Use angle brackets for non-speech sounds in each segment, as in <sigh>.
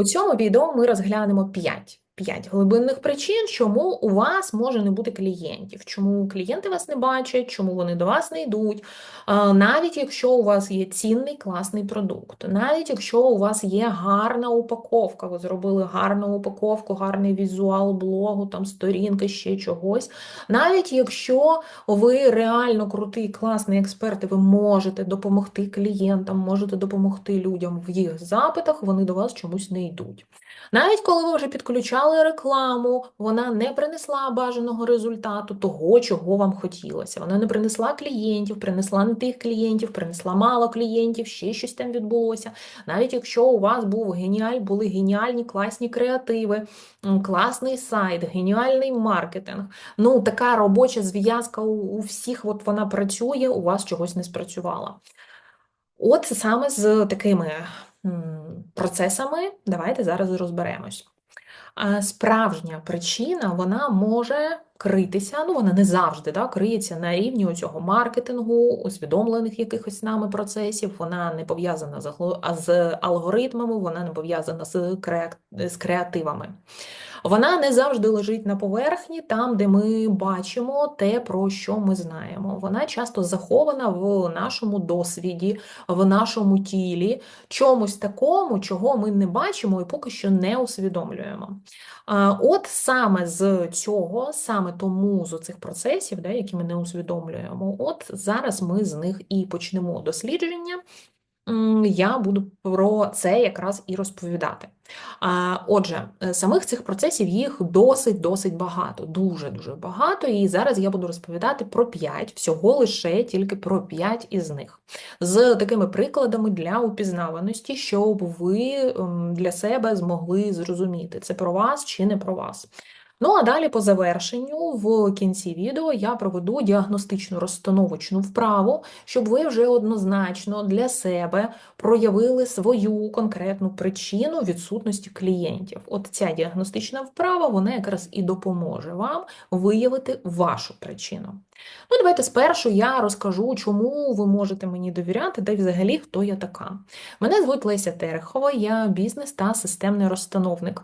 У цьому відео ми розглянемо 5. 5 глибинних причин, чому у вас може не бути клієнтів, чому клієнти вас не бачать, чому вони до вас не йдуть. Навіть якщо у вас є цінний класний продукт, навіть якщо у вас є гарна упаковка, ви зробили гарну упаковку, гарний візуал блогу, там сторінки, ще чогось. Навіть якщо ви реально крутий, класний експерт, і ви можете допомогти клієнтам, можете допомогти людям в їх запитах, вони до вас чомусь не йдуть. Навіть коли ви вже підключали рекламу, вона не принесла бажаного результату, того, чого вам хотілося. Вона не принесла клієнтів, принесла не тих клієнтів, принесла мало клієнтів, ще щось там відбулося. Навіть якщо у вас був геніаль, були геніальні класні креативи, класний сайт, геніальний маркетинг. Ну, така робоча зв'язка у всіх, от вона працює, у вас чогось не спрацювала. От саме з такими процесами давайте зараз розберемось. Справжня причина вона може критися, ну вона не завжди да, криється на рівні цього маркетингу, усвідомлених якихось нами процесів, вона не пов'язана з алгоритмами, вона не пов'язана з креативами. Вона не завжди лежить на поверхні, там, де ми бачимо те, про що ми знаємо. Вона часто захована в нашому досвіді, в нашому тілі, чомусь такому, чого ми не бачимо і поки що не усвідомлюємо. От саме з цього, саме тому з цих процесів, да, які ми не усвідомлюємо, от зараз ми з них і почнемо дослідження. Я буду про це якраз і розповідати. Отже, е, самих цих процесів їх досить-досить багато, дуже-дуже багато. І зараз я буду розповідати про 5, всього лише тільки про 5 із них. З такими прикладами для упізнаваності, щоб ви ем, для себе змогли зрозуміти, це про вас чи не про вас. Ну, а далі по завершенню в кінці відео я проведу діагностичну розстановочну вправу, щоб ви вже однозначно для себе проявили свою конкретну причину відсутності клієнтів. От ця діагностична вправа, вона якраз і допоможе вам виявити вашу причину. Ну, давайте спершу я розкажу, чому ви можете мені довіряти, й взагалі хто я така. Мене звуть Леся Терехова, я бізнес та системний розстановник.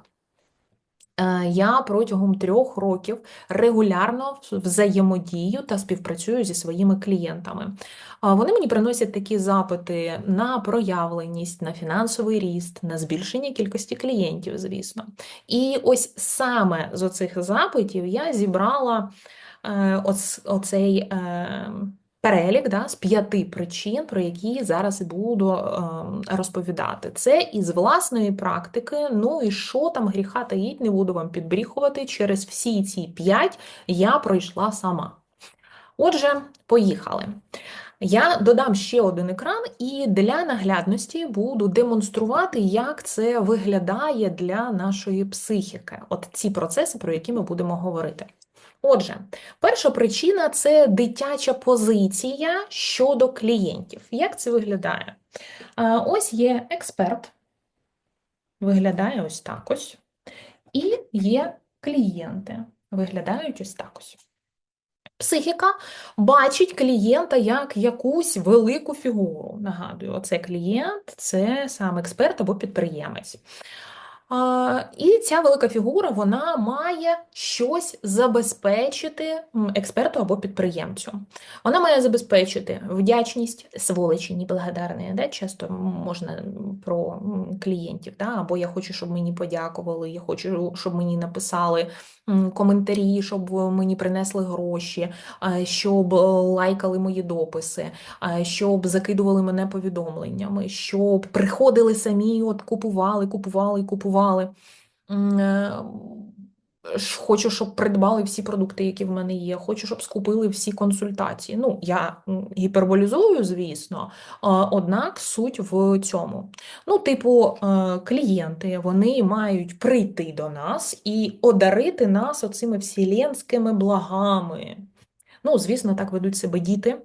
Е, я протягом трьох років регулярно взаємодію та співпрацюю зі своїми клієнтами. Вони мені приносять такі запити на проявленість, на фінансовий ріст, на збільшення кількості клієнтів, звісно. І ось саме з оцих запитів я зібрала е, оцей. Перелік да, з п'яти причин, про які зараз буду е, розповідати. Це із власної практики. Ну і що там гріха таїть, не буду вам підбріхувати. Через всі ці п'ять я пройшла сама. Отже, поїхали. Я додам ще один екран, і для наглядності буду демонструвати, як це виглядає для нашої психіки. От ці процеси, про які ми будемо говорити. Отже, перша причина це дитяча позиція щодо клієнтів. Як це виглядає? Ось є експерт, виглядає ось так ось. І є клієнти, виглядають ось так ось. Психіка бачить клієнта як якусь велику фігуру. Нагадую, оце клієнт це сам експерт або підприємець. І ця велика фігура вона має щось забезпечити експерту або підприємцю. Вона має забезпечити вдячність сволочі, неблагодарні, да? часто можна про клієнтів, да? або я хочу, щоб мені подякували, я хочу, щоб мені написали коментарі, щоб мені принесли гроші, щоб лайкали мої дописи, щоб закидували мене повідомленнями, щоб приходили самі, от купували, купували і купували. Е, хочу, щоб придбали всі продукти, які в мене є. Хочу, щоб скупили всі консультації. Ну, я гіперболізую, звісно, однак суть в цьому. Ну, типу, е, клієнти вони мають прийти до нас і одарити нас оцими вселенськими благами. Ну, звісно, так ведуть себе діти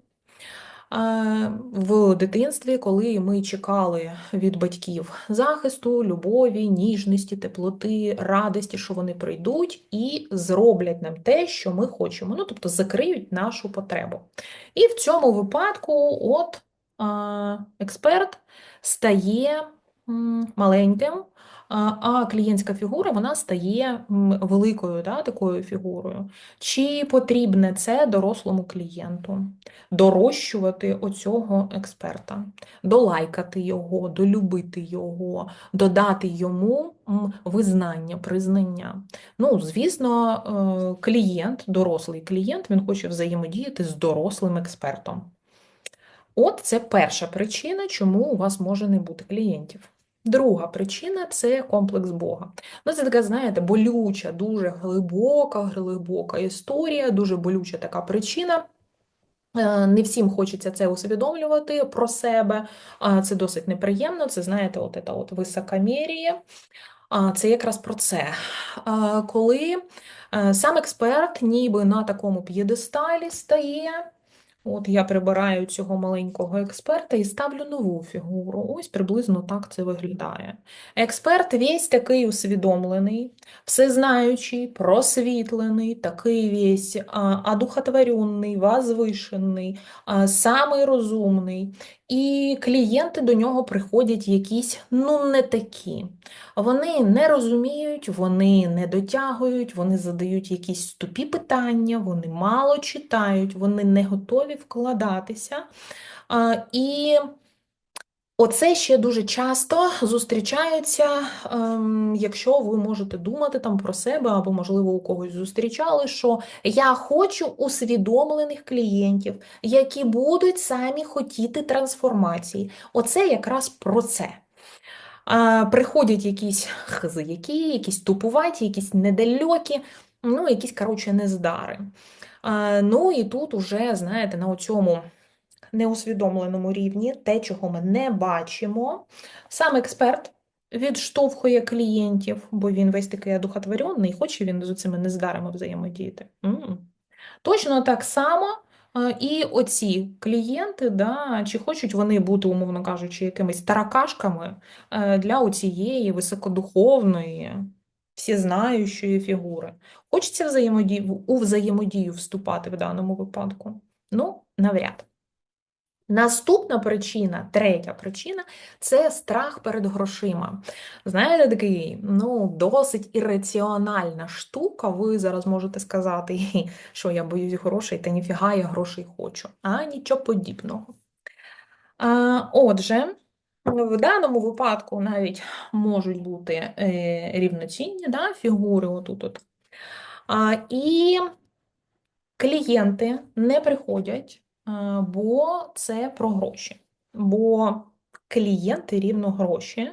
в дитинстві, коли ми чекали від батьків захисту, любові, ніжності, теплоти, радості, що вони прийдуть і зроблять нам те, що ми хочемо. Ну, тобто закриють нашу потребу. І в цьому випадку, от експерт стає маленьким а клієнтська фігура вона стає великою да, такою фігурою. Чи потрібне це дорослому клієнту? Дорощувати оцього експерта, долайкати його, долюбити його, додати йому визнання, признання. Ну, звісно, е, клієнт, дорослий клієнт, він хоче взаємодіяти з дорослим експертом. От це перша причина, чому у вас може не бути клієнтів. Друга причина це комплекс Бога. Ну, це така, знаєте, болюча, дуже глибока, глибока історія, дуже болюча така причина. Е, не всім хочеться це усвідомлювати про себе, це досить неприємно. Це, знаєте, от це от високомір'я. Це якраз про це. Коли е, сам експерт ніби на такому п'єдесталі стає. От я прибираю цього маленького експерта і ставлю нову фігуру. Ось приблизно так це виглядає. Експерт весь такий усвідомлений, всезнаючий, просвітлений, такий весь одухотворенний, возвишений, самий розумний. І клієнти до нього приходять якісь, ну, не такі. Вони не розуміють, вони не дотягують, вони задають якісь тупі питання, вони мало читають, вони не готові вкладатися. І Оце ще дуже часто зустрічається, ем, якщо ви можете думати там про себе, або, можливо, у когось зустрічали, що я хочу усвідомлених клієнтів, які будуть самі хотіти трансформації. Оце якраз про це. Приходять якісь хзияки, якісь тупуваті, якісь недальокі, ну, якісь, коротше, нездари. Ну і тут уже, знаєте, на цьому неусвідомленому рівні, те, чого ми не бачимо. Сам експерт відштовхує клієнтів, бо він весь такий одухотворений, хоче він з цими нездарами взаємодіяти. М -м. Точно так само. І оці клієнти, да, чи хочуть вони бути, умовно кажучи, якимись таракашками е, для цієї високодуховної, всезнаючої фігури. Хочеться взаємодію, у взаємодію вступати в даному випадку? Ну, навряд. Наступна причина, третя причина це страх перед грошима. Знаєте, такий ну, досить ірраціональна штука. Ви зараз можете сказати, <laughs> що я боюсь грошей, та ніфіга я грошей хочу, а нічого подібного. А, Отже, в даному випадку навіть можуть бути е, рівноцінні да, фігури отут. -от. А, І клієнти не приходять бо це про гроші. Бо клієнти рівно гроші.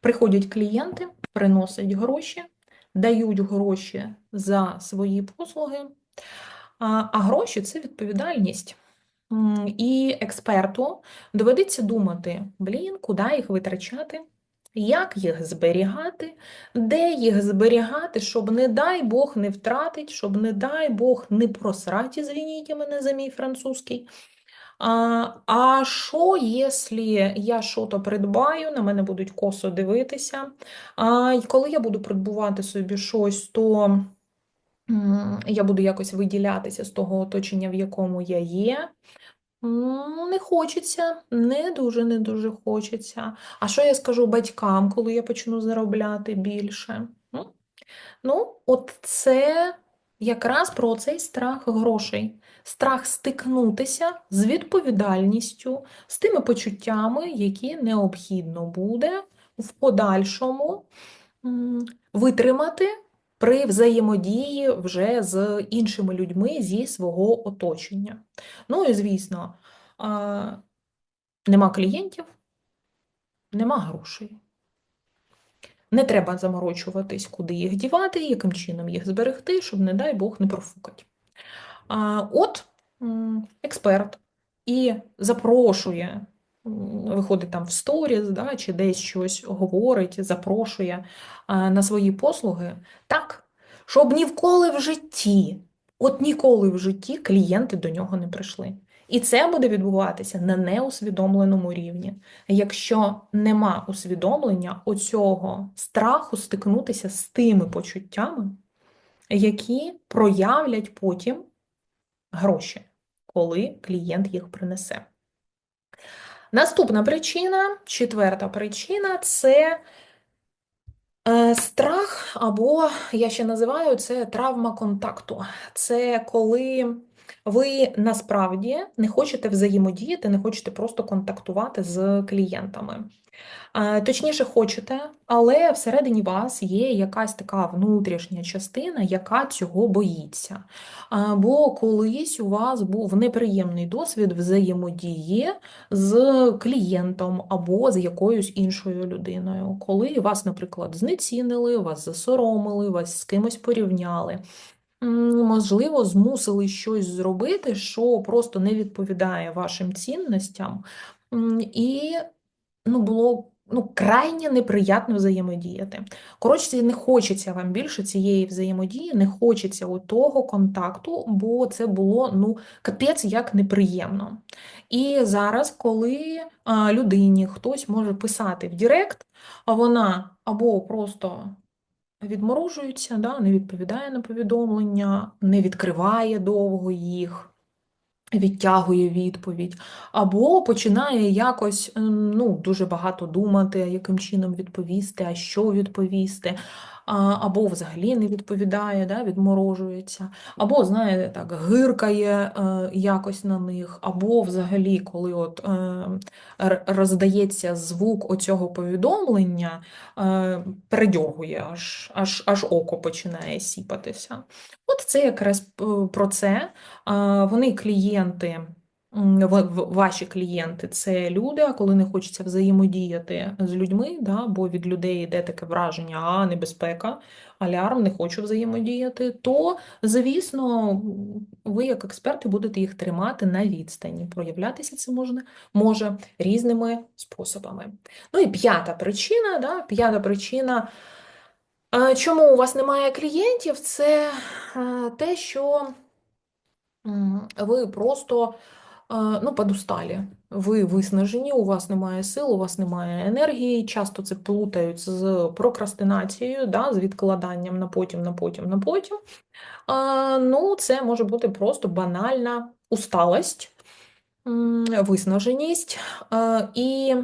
Приходять клієнти, приносять гроші, дають гроші за свої послуги, а гроші це відповідальність. І експерту доведеться думати: блін, куди їх витрачати, як їх зберігати, де їх зберігати, щоб, не дай Бог, не втратить, щоб, не дай Бог, не просрати, звініть мене за мій французький. А а що, якщо я що то придбаю, на мене будуть косо дивитися? А коли я буду придбувати собі щось, то я буду якось виділятися з того оточення, в якому я є. Не хочеться, не дуже, не дуже хочеться. А що я скажу батькам, коли я почну заробляти більше? Ну, от це якраз про цей страх грошей, страх стикнутися з відповідальністю, з тими почуттями, які необхідно буде в подальшому витримати при взаємодії вже з іншими людьми зі свого оточення. Ну і звісно, нема клієнтів, нема грошей. Не треба заморочуватись, куди їх дівати, яким чином їх зберегти, щоб, не дай Бог, не профукать. От експерт і запрошує виходить там в сторіс, да, чи десь щось говорить, запрошує на свої послуги, так, щоб ніколи в житті, от ніколи в житті клієнти до нього не прийшли. І це буде відбуватися на неусвідомленому рівні. Якщо нема усвідомлення оцього страху стикнутися з тими почуттями, які проявлять потім гроші, коли клієнт їх принесе. Наступна причина, четверта причина це е, страх, або я ще називаю це травма контакту. Це коли ви насправді не хочете взаємодіяти, не хочете просто контактувати з клієнтами. Точніше, хочете, але всередині вас є якась така внутрішня частина, яка цього боїться. Бо колись у вас був неприємний досвід взаємодії з клієнтом або з якоюсь іншою людиною, коли вас, наприклад, знецінили, вас засоромили, вас з кимось порівняли. Можливо, змусили щось зробити, що просто не відповідає вашим цінностям, і ну, було ну, крайне неприємно взаємодіяти. Коротше, не хочеться вам більше цієї взаємодії, не хочеться у того контакту, бо це було ну, капець як неприємно. І зараз, коли людині хтось може писати в Директ, а вона або просто відморожується, да, не відповідає на повідомлення, не відкриває довго їх відтягує відповідь, або починає якось ем, ну, дуже багато думати, яким чином відповісти, а що відповісти, або взагалі не відповідає, да, відморожується, або, знаєте, так, гиркає е, якось на них, або взагалі, коли от е, роздається звук оцього повідомлення, е, передьоргує, аж, аж, аж око починає сіпатися. От це якраз про це. Вони клієнти ваші клієнти це люди, а коли не хочеться взаємодіяти з людьми, да, бо від людей йде таке враження, а небезпека, алярм, не хочу взаємодіяти, то, звісно, ви, як експерти, будете їх тримати на відстані. Проявлятися це можна, може різними способами. Ну і п'ята причина, да, п'ята причина. Чому у вас немає клієнтів? Це те, що ви просто ну, подусталі. Ви виснажені, у вас немає сил, у вас немає енергії. Часто це плутають з прокрастинацією, да, з відкладанням на потім, на потім, на потім. А, Ну, це може бути просто банальна усталость, виснаженість. І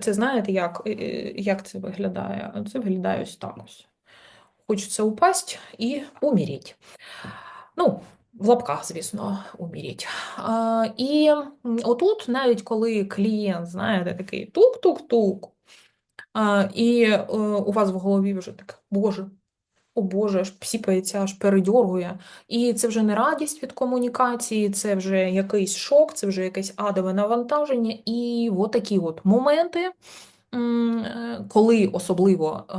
це знаєте, як як це виглядає? Це виглядає ось так. Хочеться упасть і уміріть. Ну, в лапках, звісно, уміріть. А, І отут, навіть коли клієнт, знаєте, такий тук-тук-тук, і е, у вас в голові вже так, Боже, о Боже, аж псіпається, аж передьоргує. І це вже не радість від комунікації, це вже якийсь шок, це вже якесь адове навантаження. І от такі от моменти. Е, коли особливо е,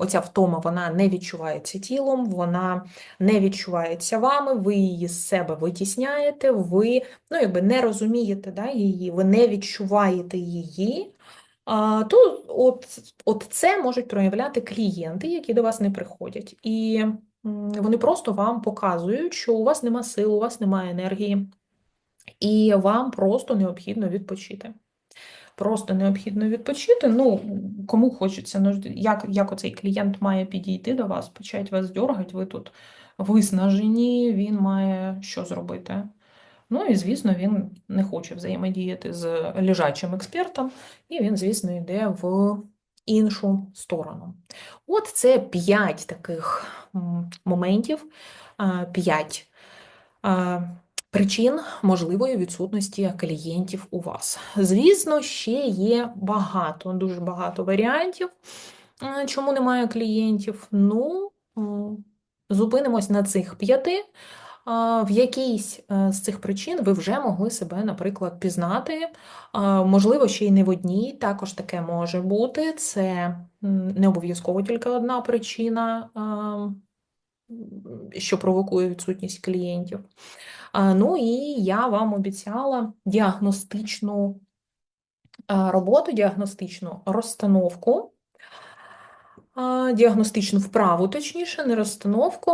оця втома вона не відчувається тілом, вона не відчувається вами, ви її з себе витісняєте, ви ну, якби не розумієте да, її, ви не відчуваєте її, то от, от це можуть проявляти клієнти, які до вас не приходять. І вони просто вам показують, що у вас нема сил, у вас немає енергії, і вам просто необхідно відпочити просто необхідно відпочити. Ну, кому хочеться, ну, як як оцей клієнт має підійти до вас, почать вас дергати, ви тут виснажені, він має що зробити. Ну і, звісно, він не хоче взаємодіяти з лежачим експертом, і він, звісно, йде в іншу сторону. От це п'ять таких моментів, п'ять причин можливої відсутності клієнтів у вас. Звісно, ще є багато, дуже багато варіантів, чому немає клієнтів. Ну, зупинимось на цих п'яти. В якійсь е, з цих причин ви вже могли себе, наприклад, пізнати. Можливо, ще й не в одній, також таке може бути. Це не обов'язково тільки одна причина, що провокує відсутність клієнтів. Ну і я вам обіцяла діагностичну роботу, діагностичну розстановку, діагностичну вправу, точніше, не розстановку.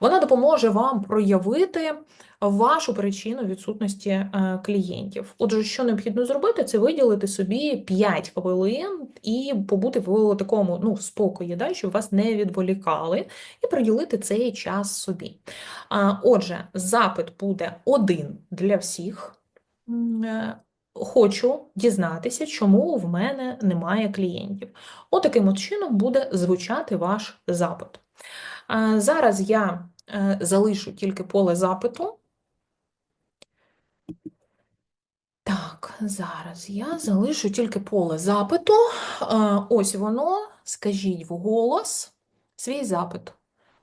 Вона допоможе вам проявити вашу причину відсутності е, клієнтів. Отже, що необхідно зробити, це виділити собі 5 хвилин і побути в такому ну, спокої, да, щоб вас не відволікали, і приділити цей час собі. Отже, запит буде один для всіх. Е, хочу дізнатися, чому в мене немає клієнтів. Отаким от чином буде звучати ваш запит. Зараз я е, залишу тільки поле запиту. Так, зараз я залишу тільки поле запиту. Е, Ось воно. Скажіть вголос свій запит.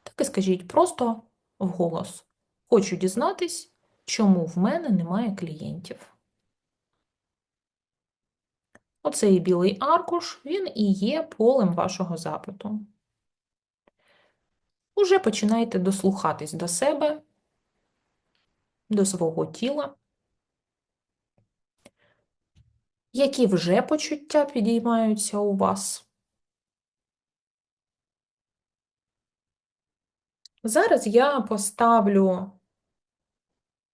Так і скажіть просто вголос. Хочу дізнатись, чому в мене немає клієнтів. Оцей білий аркуш, він і є полем вашого запиту. Уже починайте дослухатись до себе, до свого тіла. Які вже почуття підіймаються у вас? Зараз я поставлю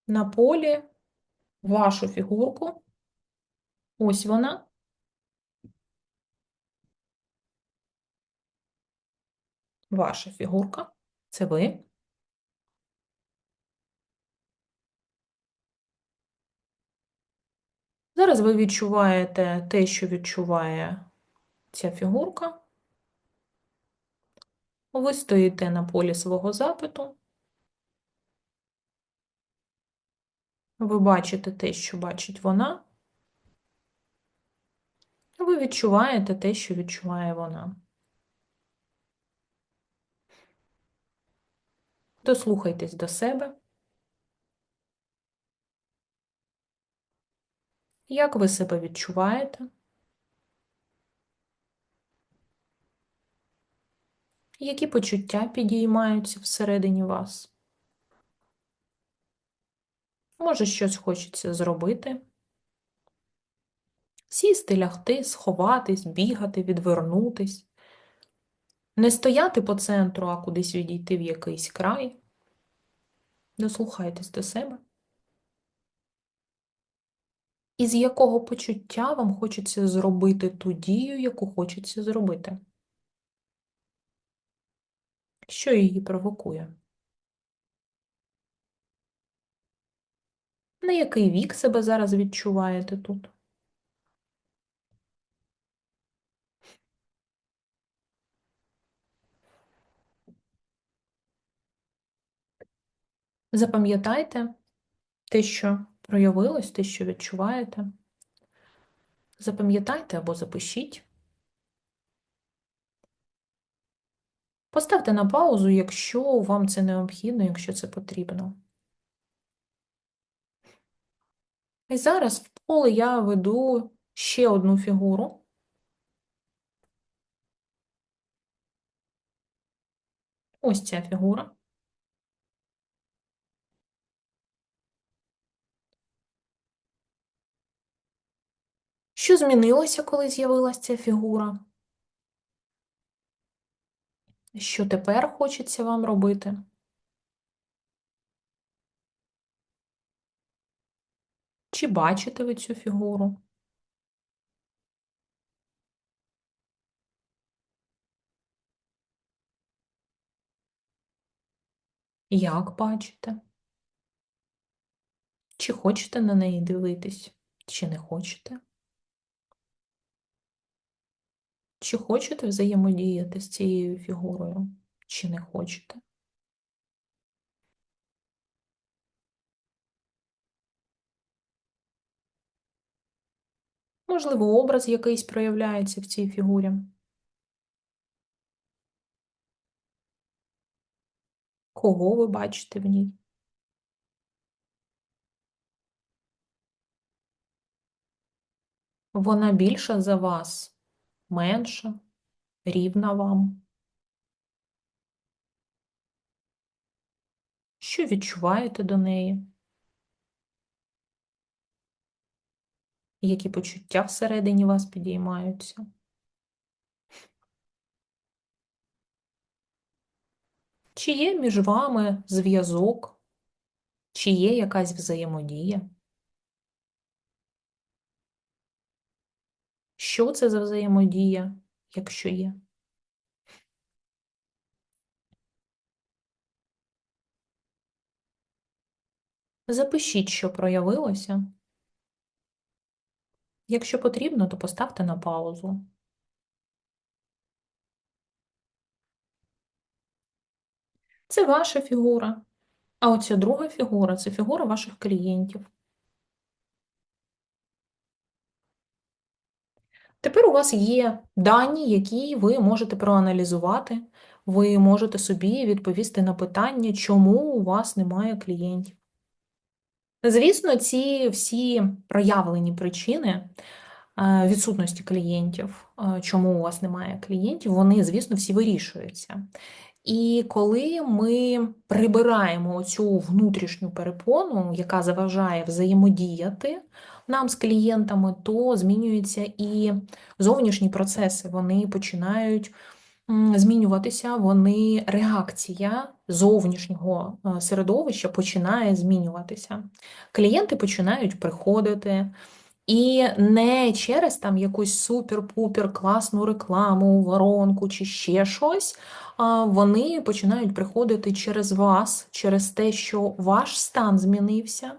на полі вашу фігурку. Ось вона. Ваша фігурка. Це ви. Зараз ви відчуваєте те, що відчуває ця фігурка. Ви стоїте на полі свого запиту. Ви бачите те, що бачить вона. Ви відчуваєте те, що відчуває вона. Дослухайтесь до себе. Як ви себе відчуваєте? Які почуття підіймаються всередині вас? Може, щось хочеться зробити? Сісти, лягти, сховатись, бігати, відвернутись, не стояти по центру, а кудись відійти в якийсь край. Дослухайтесь до себе. І з якого почуття вам хочеться зробити ту дію, яку хочеться зробити? Що її провокує? На який вік себе зараз відчуваєте тут? Запам'ятайте те, що проявилось, те, що відчуваєте. Запам'ятайте або запишіть. Поставте на паузу, якщо вам це необхідно, якщо це потрібно. І зараз в поле я веду ще одну фігуру. Ось ця фігура. Що змінилося, коли з'явилася ця фігура? Що тепер хочеться вам робити? Чи бачите ви цю фігуру? Як бачите? Чи хочете на неї дивитись, чи не хочете? Чи хочете взаємодіяти з цією фігурою, чи не хочете? Можливо, образ якийсь проявляється в цій фігурі. Кого ви бачите в ній? Вона більша за вас, менша, рівна вам. Що відчуваєте до неї? Які почуття всередині вас підіймаються? Чи є між вами зв'язок? Чи є якась взаємодія? Що це за взаємодія, якщо є? Запишіть, що проявилося. Якщо потрібно, то поставте на паузу. Це ваша фігура. А оця друга фігура це фігура ваших клієнтів. Тепер у вас є дані, які ви можете проаналізувати. Ви можете собі відповісти на питання, чому у вас немає клієнтів. Звісно, ці всі проявлені причини е, відсутності клієнтів, е, чому у вас немає клієнтів, вони, звісно, всі вирішуються. І коли ми прибираємо цю внутрішню перепону, яка заважає взаємодіяти нам з клієнтами, то змінюються і зовнішні процеси. Вони починають змінюватися, вони реакція зовнішнього е, середовища починає змінюватися. Клієнти починають приходити. І не через там якусь супер-пупер класну рекламу, воронку чи ще щось. Вони починають приходити через вас, через те, що ваш стан змінився,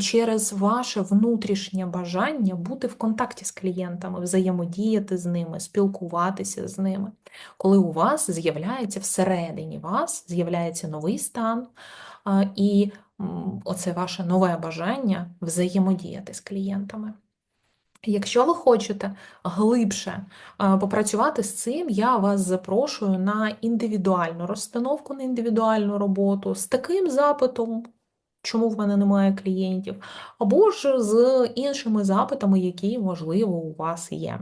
через ваше внутрішнє бажання бути в контакті з клієнтами, взаємодіяти з ними, спілкуватися з ними. Коли у вас з'являється всередині вас, з'являється новий стан, і оце ваше нове бажання взаємодіяти з клієнтами. Якщо ви хочете глибше попрацювати з цим, я вас запрошую на індивідуальну розстановку, на індивідуальну роботу з таким запитом, чому в мене немає клієнтів, або ж з іншими запитами, які, можливо, у вас є.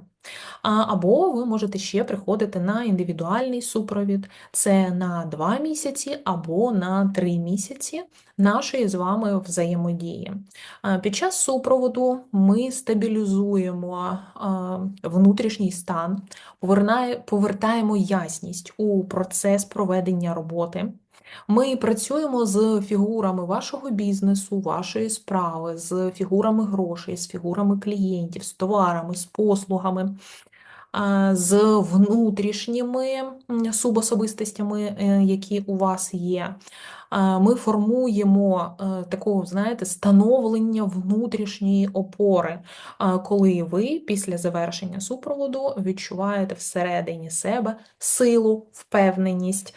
Або ви можете ще приходити на індивідуальний супровід, це на 2 місяці або на 3 місяці нашої з вами взаємодії. Під час супроводу ми стабілізуємо внутрішній стан, повертаємо ясність у процес проведення роботи. Ми працюємо з фігурами вашого бізнесу, вашої справи, з фігурами грошей, з фігурами клієнтів, з товарами, з послугами, з внутрішніми субособистостями, е, які у вас є ми формуємо е, такого, знаєте, становлення внутрішньої опори, коли ви після завершення супроводу відчуваєте всередині себе силу, впевненість,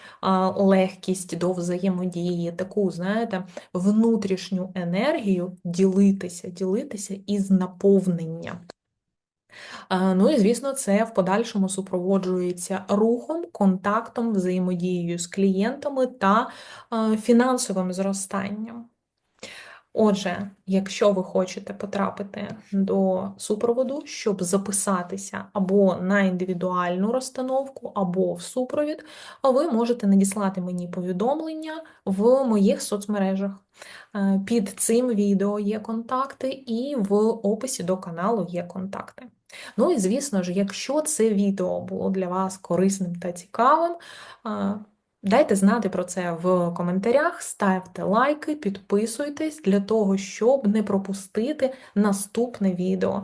легкість до взаємодії, таку, знаєте, внутрішню енергію ділитися, ділитися із наповненням. Ну і, звісно, це в подальшому супроводжується рухом, контактом, взаємодією з клієнтами та фінансовим зростанням. Отже, якщо ви хочете потрапити до супроводу, щоб записатися або на індивідуальну розстановку, або в супровід, ви можете надіслати мені повідомлення в моїх соцмережах. Е, під цим відео є контакти, і в описі до каналу є контакти. Ну і звісно ж, якщо це відео було для вас корисним та цікавим, дайте знати про це в коментарях, ставте лайки, підписуйтесь для того, щоб не пропустити наступне відео.